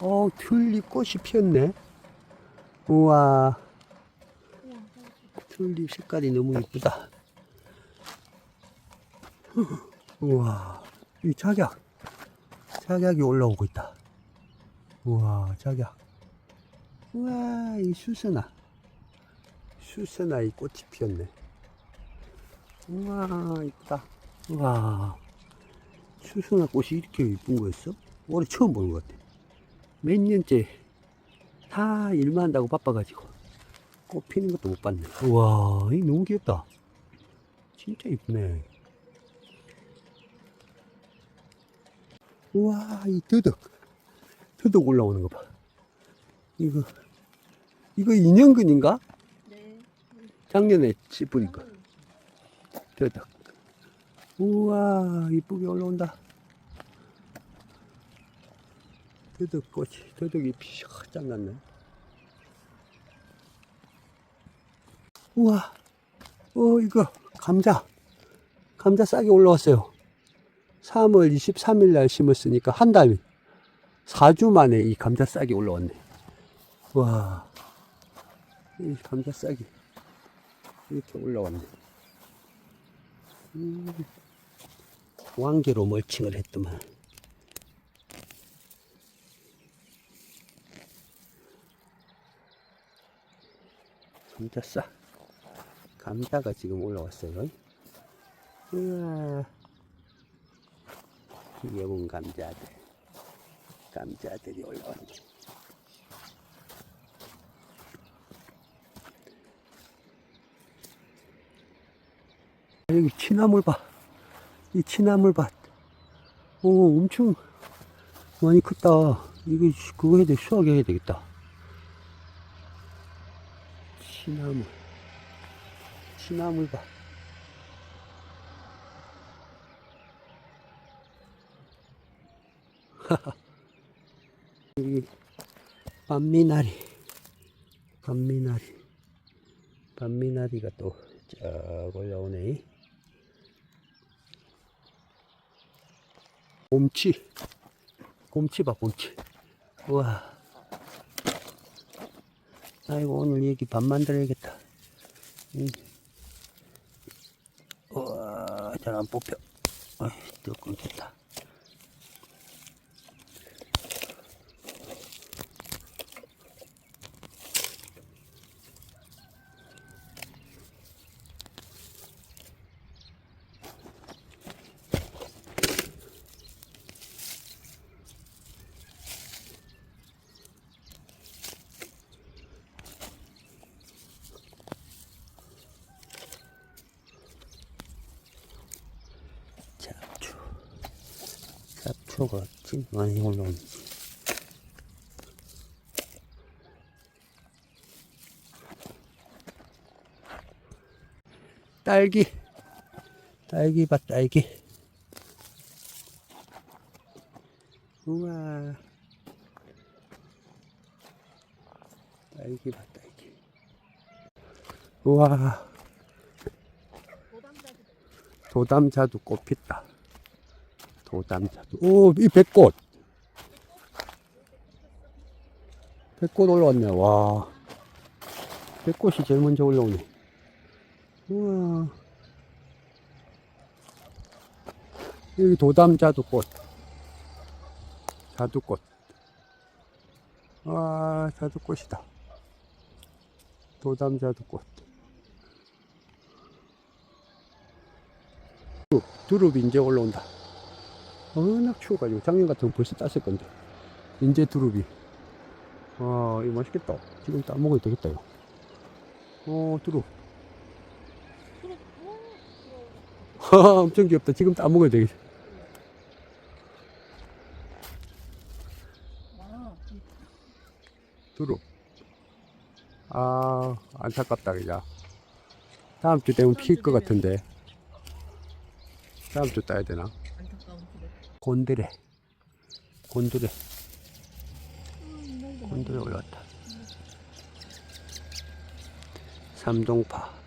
어, 튤립 꽃이 피었네. 우와. 튤립 색깔이 너무 이쁘다. 우와. 이 작약. 작약이 올라오고 있다. 우와, 작약. 우와, 이 수선화. 수선화 이 꽃이 피었네. 우와, 이쁘다. 우와. 수선화 꽃이 이렇게 이쁜 거였어? 올해 처음 보는 것 같아. 몇 년째 다 일만 한다고 바빠가지고 꽃 피는 것도 못 봤네. 우와, 이 너무 귀엽다. 진짜 이쁘네. 우와, 이 더덕. 더덕 올라오는 거 봐. 이거, 이거 2년근인가? 네. 작년에 씹으니까. 더덕. 우와, 이쁘게 올라온다. 더덕꽃이, 더덕이 피셔장 났네. 우와, 어, 이거, 감자. 감자 싹이 올라왔어요. 3월 23일 날 심었으니까 한 달, 4주 만에 이 감자 싹이 올라왔네. 와, 이 감자 싹이 이렇게 올라왔네. 음, 왕개로 멀칭을 했더만. 감자 싹. 감자가 지금 올라왔어요. 우와. 귀여운 감자들. 감자들이 올라왔네. 아, 여기 치나물 봐. 이 치나물 밭. 오, 엄청 많이 컸다. 이거, 그거 해야 돼. 수확 해야 되겠다. 치나물. 치나물 밭. 여기 밤미나리. 밤미나리. 밤미나리가 또 쫙 올라오네. 곰치. 곰치 봐, 곰치. 우와. 아이고, 오늘 여기 밥 만들어야겠다. 음. 우와, 잘 안 뽑혀. 어이, 또 끊겼다. 잡초가 진 많이 올라오지. 딸기. 딸기밭 딸기. 우와. 딸기밭 딸기. 우와. 도담자도 꽃 폈다. 도담자도. 오, 이 백꽃. 백꽃 올라왔네. 와. 백꽃이 제일 먼저 올라오네. 우와. 여기 도담자도 꽃. 자두꽃. 와, 자두꽃이다. 도담 자두꽃. 두릅이 이제 올라온다. 워낙 추워가지고 작년 같으면 벌써 땄을 건데. 이제 두릅이. 와, 이거 맛있겠다. 지금 따 먹어도 되겠다, 이거. 어, 두릅. 엄청 귀엽다. 지금 따 먹어도 되겠다. 와, 두릅. 아, 안타깝다, 그냥. 다음 주 되면 필 것 같은데. 다음 주 따야 되나? 곤드레. 곤드레. 곤드레 올라왔다. 삼동파.